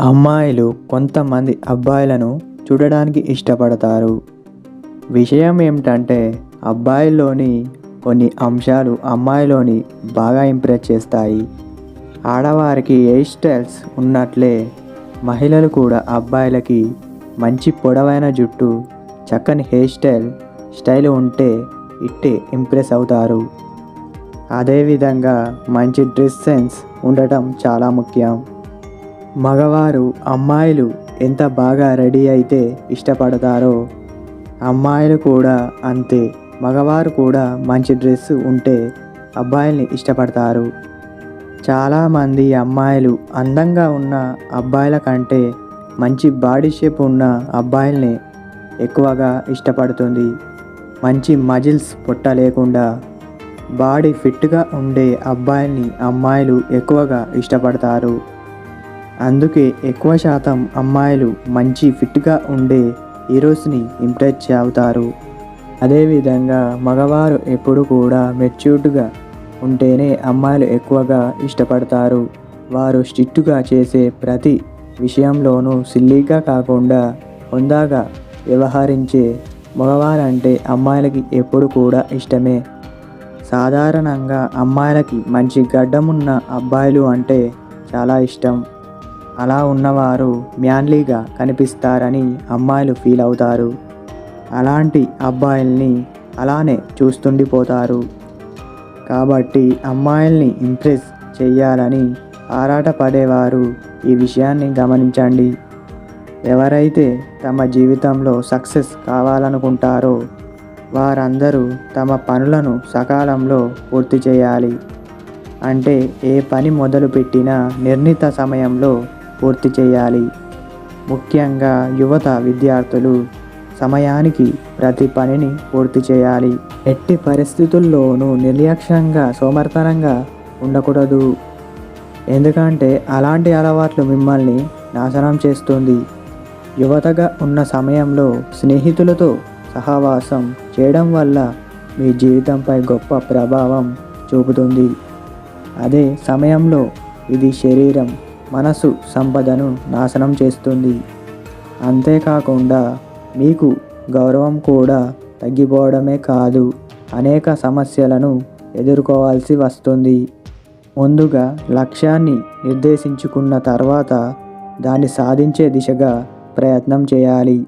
అమ్మాయిలు కొంతమంది అబ్బాయిలను చూడడానికి ఇష్టపడతారు. విషయం ఏమిటంటే అబ్బాయిల్లోని కొన్ని అంశాలు అమ్మాయిలోని బాగా ఇంప్రెస్ చేస్తాయి. ఆడవారికి హెయిర్ స్టైల్స్ ఉన్నట్లే మహిళలు కూడా అబ్బాయిలకి మంచి పొడవైన జుట్టు చక్కని హెయిర్ స్టైల్ స్టైల్ ఉంటే ఇట్టే ఇంప్రెస్ అవుతారు. అదేవిధంగా మంచి డ్రెస్ సెన్స్ ఉండటం చాలా ముఖ్యం. మగవారు అమ్మాయిలు ఎంత బాగా రెడీ అయితే ఇష్టపడతారో అమ్మాయిలు కూడా అంతే. మగవారు కూడా మంచి డ్రెస్ ఉంటే అబ్బాయిల్ని ఇష్టపడతారు. చాలామంది అమ్మాయిలు అందంగా ఉన్న అబ్బాయిల కంటే మంచి బాడీ షేప్ ఉన్న అబ్బాయిల్ని ఎక్కువగా ఇష్టపడుతుంది. మంచి మజిల్స్ పొట్ట లేకుండా బాడీ ఫిట్గా ఉండే అబ్బాయిల్ని అమ్మాయిలు ఎక్కువగా ఇష్టపడతారు. అందుకే ఎక్కువ శాతం అమ్మాయిలు మంచి ఫిట్గా ఉండే హీరోస్ని ఇంప్రెస్ అవుతారు అదేవిధంగా మగవారు ఎప్పుడు కూడా మెచ్యూర్డ్గా ఉంటేనే అమ్మాయిలు ఎక్కువగా ఇష్టపడతారు. వారు స్ట్రిక్ట్గా చేసే ప్రతి విషయంలోనూ సిల్లీగా కాకుండా హుందాగా వ్యవహరించే మగవారంటే అమ్మాయిలకి ఎప్పుడు కూడా ఇష్టమే. సాధారణంగా అమ్మాయిలకి మంచి గడ్డమున్న అబ్బాయిలు అంటే చాలా ఇష్టం. అలా ఉన్నవారు మ్యాన్లీగా కనిపిస్తారని అమ్మాయిలు ఫీల్ అవుతారు. అలాంటి అబ్బాయిల్ని అలానే చూస్తుండిపోతారు. కాబట్టి అమ్మాయిల్ని ఇంప్రెస్ చేయాలని ఆరాటపడేవారు ఈ విషయాన్ని గమనించండి. ఎవరైతే తమ జీవితంలో సక్సెస్ కావాలనుకుంటారో వారందరూ తమ పనులను సకాలంలో పూర్తి చేయాలి. అంటే ఏ పని మొదలుపెట్టినా నిర్ణీత సమయంలో పూర్తి చేయాలి. ముఖ్యంగా యువత విద్యార్థులు సమయానికి ప్రతి పనిని పూర్తి చేయాలి. ఎట్టి పరిస్థితుల్లోనూ నిర్లక్ష్యంగా సోమర్తనంగా ఉండకూడదు. ఎందుకంటే అలాంటి అలవాట్లు మిమ్మల్ని నాశనం చేస్తుంది. యువతగా ఉన్న సమయంలో స్నేహితులతో సహవాసం చేయడం వల్ల మీ జీవితంపై గొప్ప ప్రభావం చూపుతుంది. అదే సమయంలో ఇది శరీరం మనసు సంపదను నాశనం చేస్తుంది. అంతేకాకుండా మీకు గౌరవం కూడా తగ్గిపోవడమే కాదు అనేక సమస్యలను ఎదుర్కోవాల్సి వస్తుంది. ముందుగా లక్ష్యాన్ని నిర్దేశించుకున్న తర్వాత దాన్ని సాధించే దిశగా ప్రయత్నం చేయాలి.